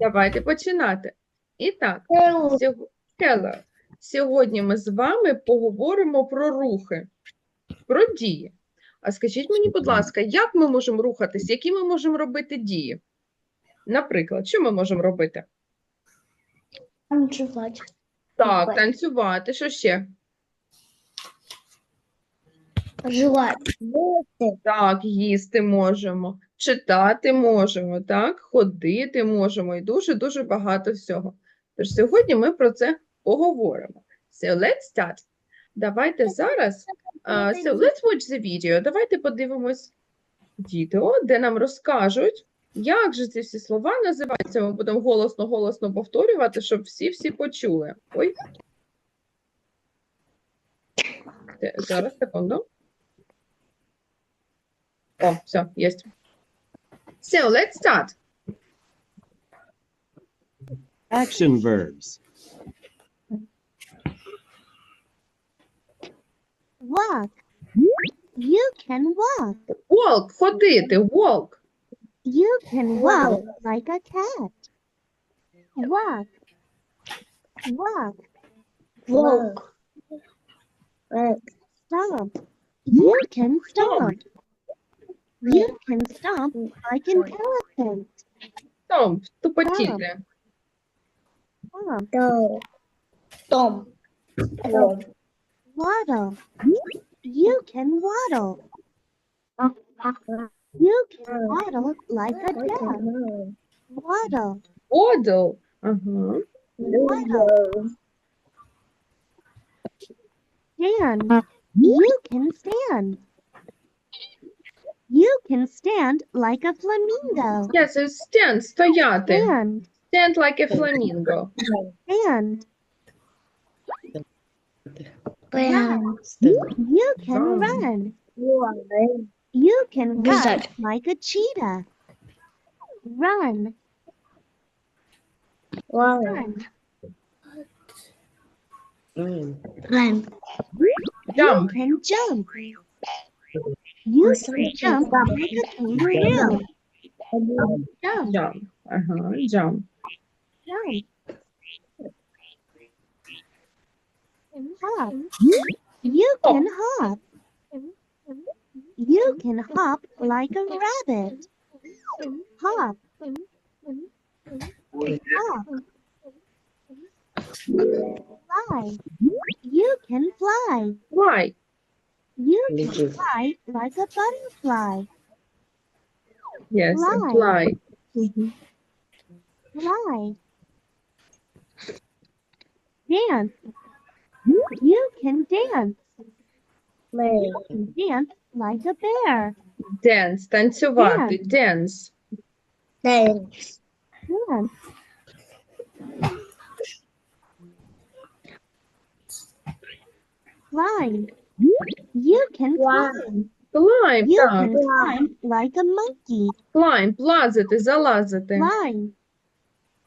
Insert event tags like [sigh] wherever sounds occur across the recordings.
Давайте починати. І так, сього- Сьогодні ми з вами поговоримо про рухи, про дії. А скажіть мені, будь ласка, як ми можемо рухатись, які ми можемо робити дії? Наприклад, що ми можемо робити? Танцювати. Так, танцювати, що ще? Жувати. Так, їсти можемо, читати можемо, так, ходити можемо і дуже-дуже багато всього. Тож сьогодні ми про це поговоримо. So let's start. Давайте зараз. Uh, so let's watch the video. Давайте подивимось відео, де нам розкажуть, як же ці всі слова називаються. Ми будемо голосно-голосно повторювати, щоб всі-всі почули. Ой. Зараз, секунду. О, все, есть. So, let's start. Action verbs. Walk. You can walk. Walk, ходити, walk. You can walk like a cat. Walk. Walk. Вовк. Stomp. You can stomp. You can stomp like an elephant. Том, тупотіти. Stomp. Том. Том. Waddle. You can waddle. You can waddle like a duck. Waddle. Одл. Ага. Waddle. Stand. You can stand. You can stand like a flamingo. Yes, so stand, стояти. Stand. Stand like a flamingo. Stand. Прям. You can Run. run. You can run Бежать. like a cheetah. Run. Вау. Run. Прям. You Jump. can jump. You say jump like a kangaroo. Jump. Jump. Uh-huh. Jump. Jump. Hop. You can hop. You can hop like a rabbit. Hop. Hop. Fly. You can fly. Why? You can fly like a butterfly. Yes, and Fly. fly. Fly. Dance. You can dance. You can dance like a bear. Dance, танцювати, dance. Дэнс. Dance. Climb. You can climb. Climb, You так. can climb like a monkey. Climb, плазити, залазити. Climb.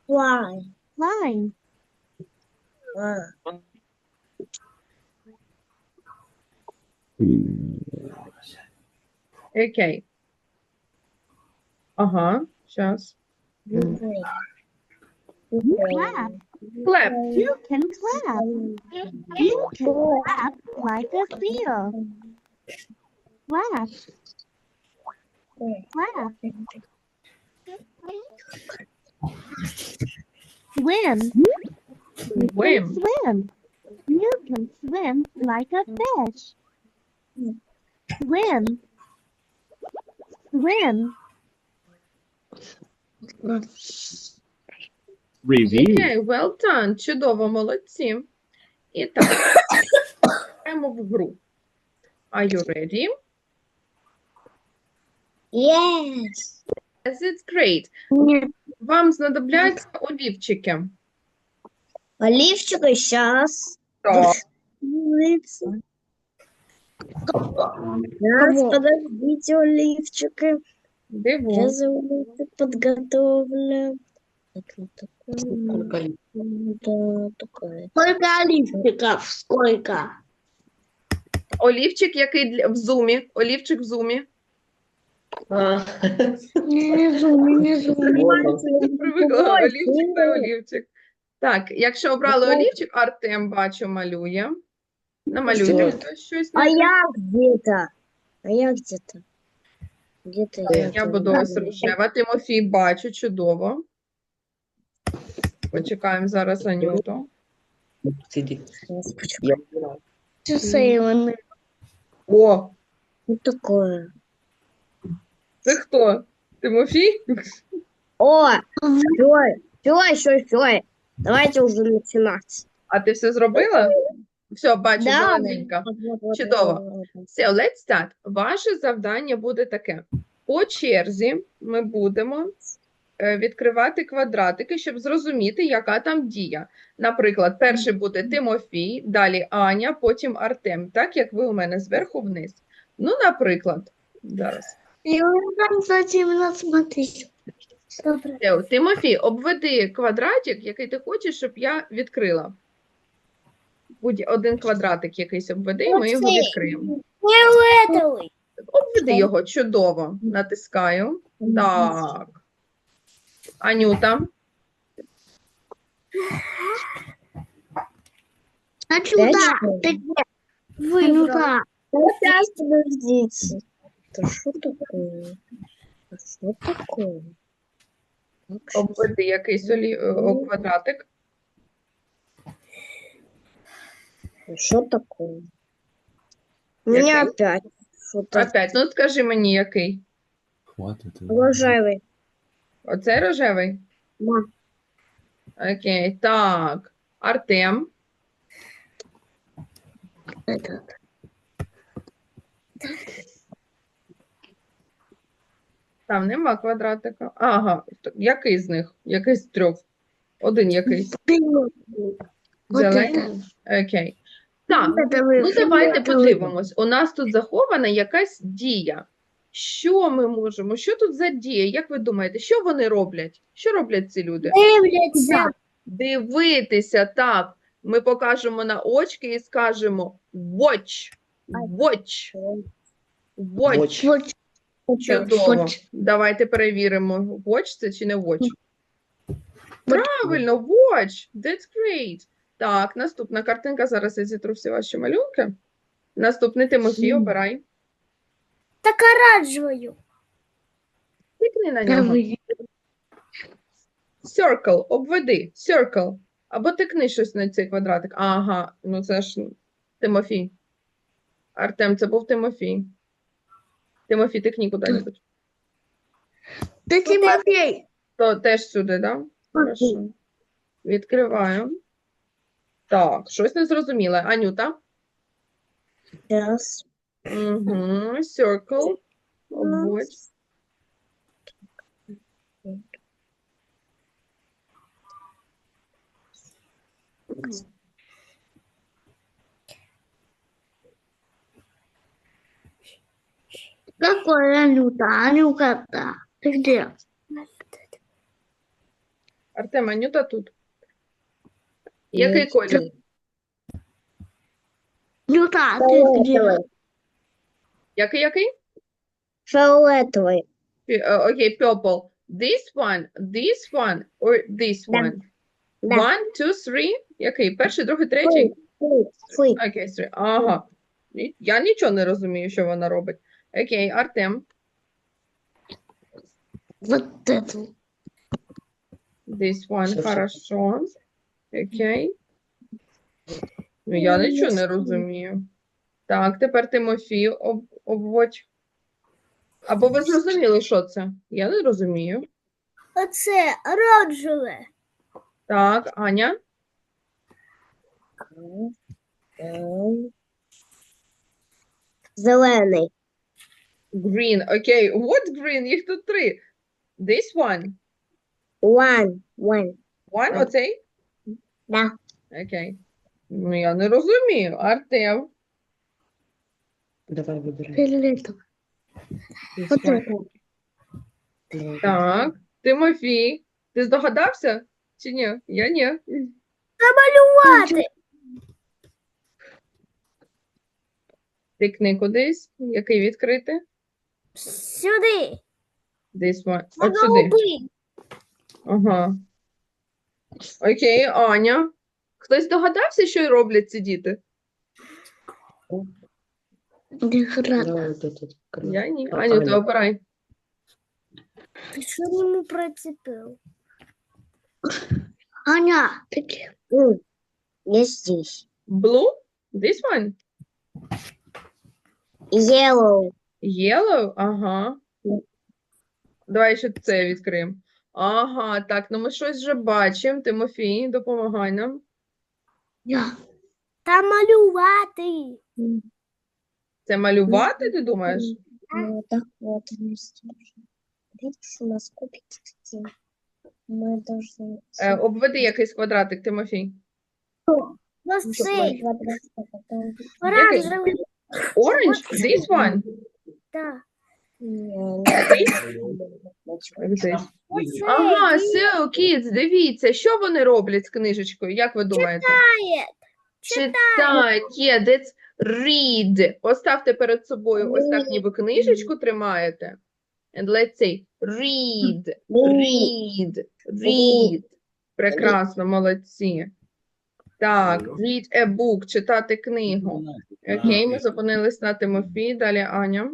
Флай. Climb. Окей. Ага, сейчас. Clap. Clap. You can clap. You can clap like a seal. Clap. Clap. Swim. You Swim. swim. You can swim like a fish. Swim. Swim. Review. Окей, well done. Чудово, молодці. І так, граємо в гру. Are you ready? Yes. Yes, it's great. Вам знадобляться олівчики. Оливчика сейчас. Так. Сейчас, подождите. Диво. Я заулыбку подготовлю. Так, вот такое. Да, такое. Сколько оливчиков? Сколько? Олівчик, який для... в зумі. Олівчик в зумі. Внизу, внизу. Я привикла олівчик та олівчик. Так, якщо обрали олівчик, Артем бачу малює. Намалюйте хтось щось. А я где-то. А я где-то. Где-то я. Я буду ось рожева. Тимофій бачу, чудово. Почекаємо зараз Анюту. Я вони. О, такое. це хто? Тимофій? О, все, все, все, все. Давайте уже начинать. А ти все зробила? Все, бачу, Да. зелененька. Чудово. вот. Let's start. Ваше завдання буде таке. По черзі ми будемо відкривати квадратики, щоб зрозуміти, яка там дія. Наприклад, перший буде Тимофій, далі Аня, потім Артем, так як ви у мене зверху вниз. Ну, наприклад, зараз. Я. Добре. Тимофій, обведи квадратик, який ти хочеш, щоб я відкрила. Будь один квадратик якийсь обведи, і ми його відкриємо. Обведи його чудово. Натискаю. Так. Анюта. А сюда. Ты Выбрала. Сейчас, подождите. Это что такое? Это что такое? Так, щас. Обведи якийсь олі... о, квадратик. Это Что такое? У меня Какой? опять что-то Опять, ну скажи мені, який. Хватит. рожевый. Оцей рожевий? Да. Окей, так. Артем. Этот. Там нема квадратика. Ага, т- який з них? Який з трьох? Один якийсь. Вот Зелений? это. Окей. Так, Это ну давайте фиолетовый. подивимось. У нас тут захована якась дія. Що ми можемо? Що тут за дія? Як ви думаєте, що вони роблять? Що роблять ці люди? Дивляться. Дивитися, так. Ми покажемо на очки і скажемо watch. Watch. Watch. Вот. Чудово. Давайте перевіримо, watch це чи не watch. Правильно, watch. That's great. Так, наступна картинка. Зараз я зітру всі ваші малюнки. Наступний Тимофій, обирай. Так оранжевую. Тикни на нього. Circle, обведи. Circle. Або тикни щось на цей квадратик. Ага, ну це ж Тимофій. Артем, це був Тимофій. Тимофій, тикні куди-небудь. Да Тимофей. То теж сюди, так? Да? Хорошо. Відкриваю. Так, щось не зрозуміле. Анюта. Сейчас. Угу. Circle. Обводь. Какой Анюта? Анюка, да. Ты где? Артем, Анюта тут. Який колір? Анюта, ты где? Який, який? Фиолетовый. Пі- е, Окей, purple. This one, this one, or this Да. one? Да. One, two, three. Який? Перший, другий, третій? Фу. Окей, three. Ага. Ні- Я нічого не розумію, що вона робить. Окей, Артем. Вот это. This one, хорошо. Окей. Ну, я нічого не розумію. Так, тепер Тимофій об, обводь. Або ви зрозуміли, що це? Я не розумію. Оце оранжеве. Так, Аня. Зелений. Green. Окей. What green? Їх тут три. This one. One. One. One, оцей? Да. Окей. Ну, я не розумію. Артем. Давай выбирай. Фиолетовый. This Вот one. это. Давай. Так. Тимофій. Ти здогадався? Чи ні? Я ні. Намалювати. Тикни кудись. Який відкрити? Сюди. This one. На От сюди. голубий. Ага. Окей, Аня. Хтось догадався, що роблять ці діти? Гра. Да, вот этот. Я ні. А, Аню, ти Аня. обирай. Ти що йому прицепив? Аня, М, Я здесь. Blue? This one? Yellow. Yellow? Ага. Давай ще це відкриємо. Ага, так, ну ми щось вже бачимо. Тимофій, допомагай нам. Та малювати. Це малювати, ти думаєш? Ну, так вот они здесь. Видишь, у нас кубики такие. Мы должны... Е, обведи якийсь квадратик, Тимофій. Ось Чтобы цей. квадрат, а потом- Оранжевий. Orange? This one? Так. Не, This? Оцей. Ага, so, kids, дивіться, що вони роблять з книжечкою, як ви думаєте? Читає. Читають, yeah, that's read. Поставте перед собою ось так, ніби книжечку тримаєте. And let's say read, read, read. Прекрасно, молодці. Так, read a book, читати книгу. Окей, ми зупинились на Тимофії, далі Аня.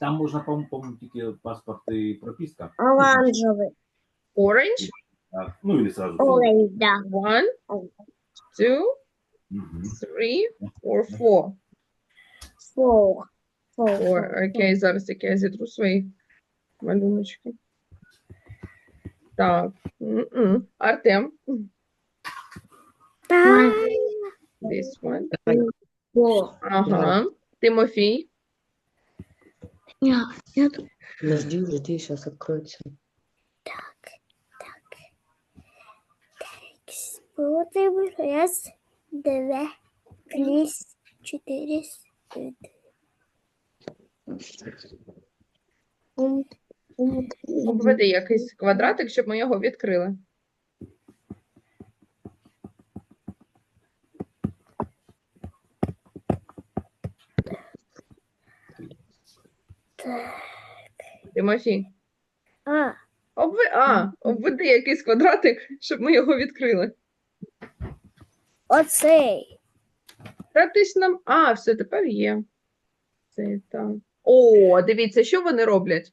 Там можна, по- по-моєму, тільки паспорт і прописка. Оранжевый. Orange, Так, ну, или сразу. Orange, да. one, two. Three, or four. Four. Four. Four. Окей, зараз як я зітру свої малюночки. Так. м-м. Артем. Так. This one. Four. Ага. Тимофій. Подожди, жди, сейчас откроется. Спробуй раз, два, три, чотири, п'ять. Ум, ум, Обведи якийсь квадратик, щоб ми його відкрили. Тимофій. А, Обви... А, обведи якийсь квадратик, щоб ми його відкрили. Оцей. Та ти ж нам. А, все, тепер є. Це так. О, дивіться, що вони роблять?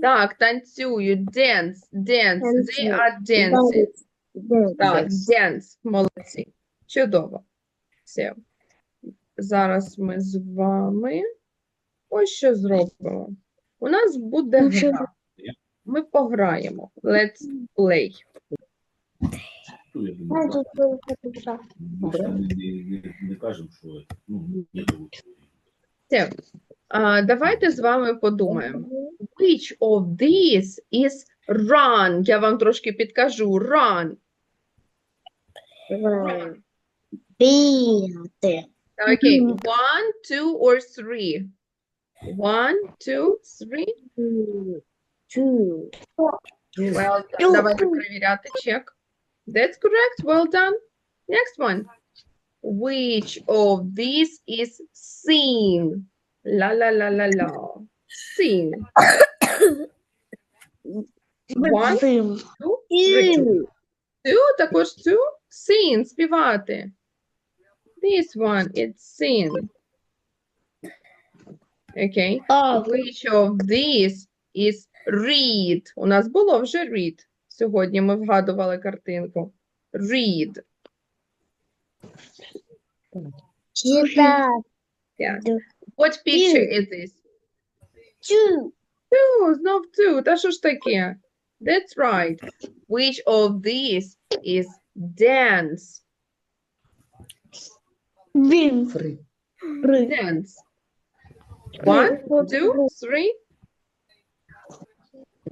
Так, танцюють, dance, dance, they are dancing. Dance. Так, dance, молодці. Чудово. Все. Зараз ми з вами ось що зробимо. У нас буде Ну, гра. Ми пограємо. Let's play. Ну, я думаю, Знаєте, так. що це таке? Ми ж не, не, не кажемо, що ну, не лучше. А, давайте з вами подумаємо. Which of these is run? Я вам трошки підкажу. Run. Бігати. Окей. One, two or three? One, two, three. Two. Well done. Давайте перевіряти. Check. That's correct. Well done. Next one. Which of these is seen? La la la la la. Seen. [coughs] One, Two. two, three. Two, також two. Seen, співати. This one, it's seen. Okay. Which of these is read? У нас було вже read. Сьогодні ми вгадували картинку. Read. Читати. Yeah. What picture is this? Two. Two, знов two. Та що ж таке? That's right. Which of these is dance? Він. Dance. One, two, three.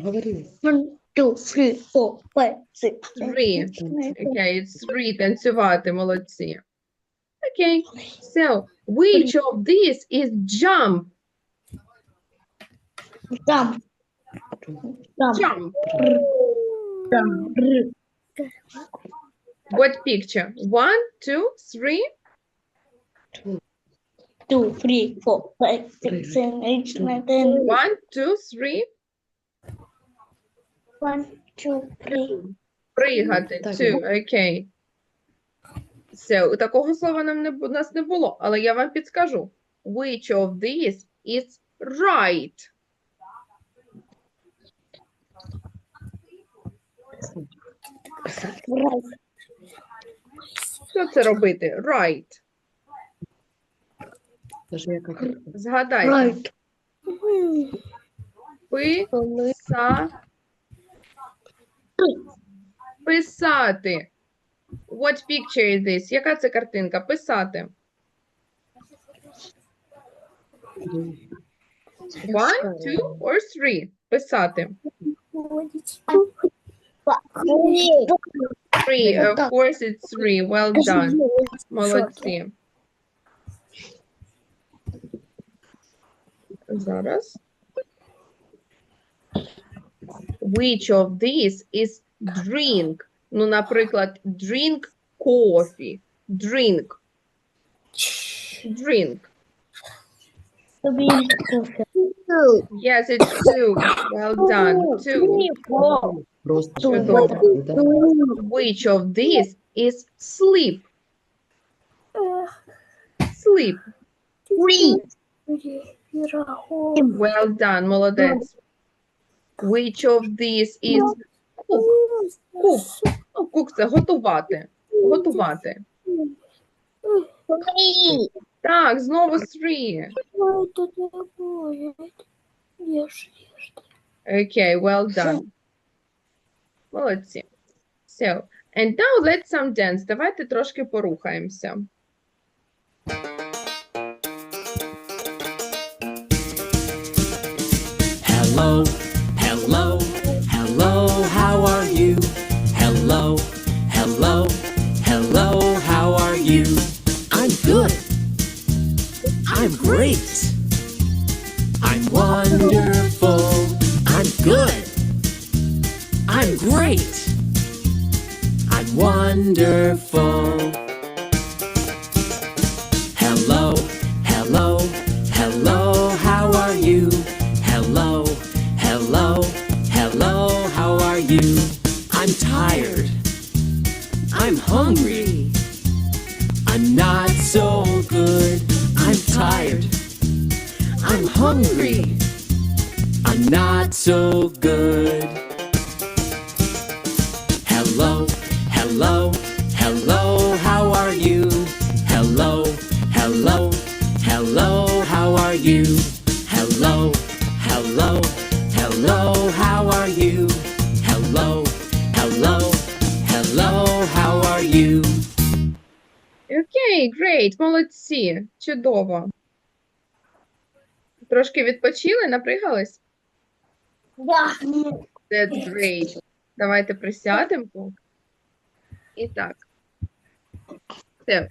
One, two, three, four, five, six. Three. Okay, it's three. Танцювати, молодцы. Okay, so which of these is jump? Jump. Jump. Jump. What picture? One, two, three. Two, three, four, five, six, seven, eight, nine, ten. One, two, three. One, two, three. Пригати. Так. Two. Окей. Все, у такого слова нам не, у нас не було, але я вам підскажу. Which of these is right? Right. Що це робити? Right. Згадайте. Right. Писа... Писати. What picture is this? Яка це картинка? Писати. One, two or three. Писати. Three. Of course it's three. Well done. Молодці. Зараз. Which of these is drink? Ну, наприклад, drink coffee. Drink. Drink. Yes, it's two. Well done. Two. просто Чудово. чудово, да? Which of these is sleep? Sleep. Well done, молодець. Which of these is cook? Cook. Ну, cook – це готувати. Готувати. Так, знову three. Okay, well done. Молодці. So, and now let's some dance. Давайте трошки порухаємося. Hello, I'm hungry. I'm not so good. Hello, hello, hello, how are you? Hello, hello, hello, how are you? Hello, hello, hello, how are you? Hello, hello, hello, how are you? Окей, great, молодці, чудово. Трошки відпочили, напрягались? That's great. Давайте присядемо. І так. Все.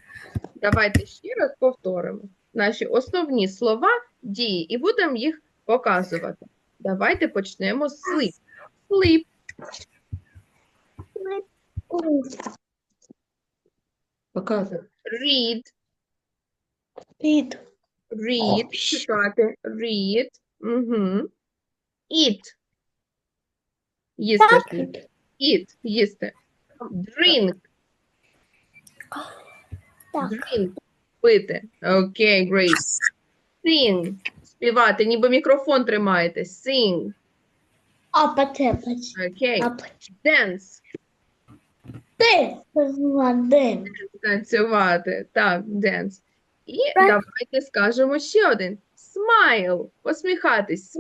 Давайте ще раз повторимо наші основні слова, дії, і будемо їх показувати. Давайте почнемо з sleep. Sleep. Показывай. Read. Read. Read. Читати. Read. Угу. Eat. Їсти. Eat. Їсти. Drink. Так. Drink. Пити. Окей, great. Sing. Співати, ніби мікрофон тримаєте. Sing. А. Окей. Dance. ти. Танцювати. Так, dance. І давайте скажемо ще один. Smile. Посміхатись.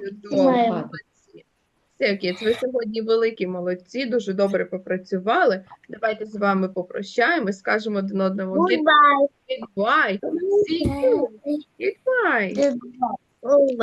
Чудово, молодці. Все, кіць, ви сьогодні великі молодці, дуже добре попрацювали. Давайте з вами попрощаємось, скажемо один одному Goodbye. goodbye. See you. Goodbye. Goodbye.